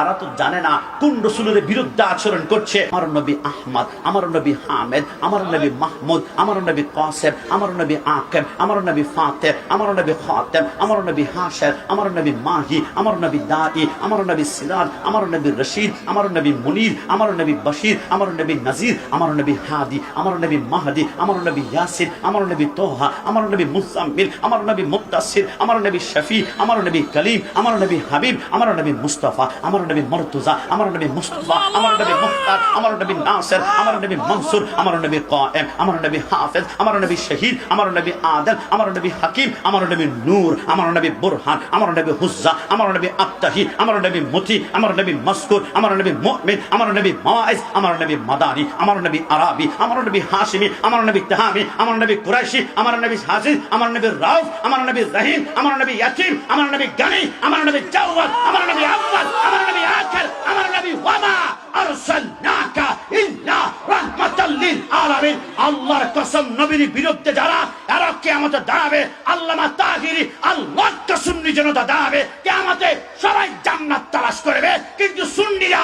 তারা তো জানে না কোন রসুলের বিরুদ্ধে আচরণ করছে আমার নবী আহমদ আমার নবী হামেদ আমার নবী মাহমুদ আমার নবী কাসেম আমার নবী আকেম আমার নবী ফাতের আমার নবী খাতেম আমার নবী হাসের আমার নবী মাহি আমার নবী দাই আমার নবী সিরাজ আমার নবী রশিদ আমার নবী মুনির আমার নবী বশির আমার নবী নজির আমার নবী হাদি আমার নবী মাহাদি আমার নবী ইয়াসির আমার নবী তোহা আমার নবী মুসাম্মিল আমার নবী মুত্তাসির আমার নবী শফি আমার নবী কলিম আমার নবী হাবিব আমার নবী মুস্তাফা আমার নবী মর্তুজা আমার নবী মুস্তাফা আমার নবী মুখতার আমার নবী নাসির আমার নবী মনসুর আমার নবী কায়েম আমার নবী হাফেজ আমার নবী শহীদ আমার নবী আদল আমার নবী হাকিম আমার নবী নূর আমার নবী বুরহান আমার নবী হুজ্জা আমার নবী আত্তাহি আমার নবী মতি আমার নবী মস্কুর আমার নবী মুমিন আমার নবী মাইজ আমার নবী মাদানি আমার নবী আরাবি আমার নবী হাশিমি আমার নবী তাহামি আমার নবী কুরাইশি আমার নবী হাসিন আমার নবী রাউফ আমার নবী রহিম আমার নবী ইয়াকিম আমার নবী গানি আমার নবী জাওয়াদ আমার আল্লাহর কসম নবীর বিরুদ্ধে যারা, এরা আমাকে দাঁড়াবে। আল্লামা তাহিরি আল্লাহর সুন্নি জনতা দাঁড়াবে। কেমতে সবাই জান্নাত তালাশ করবে। কিন্তু সুন্নিরা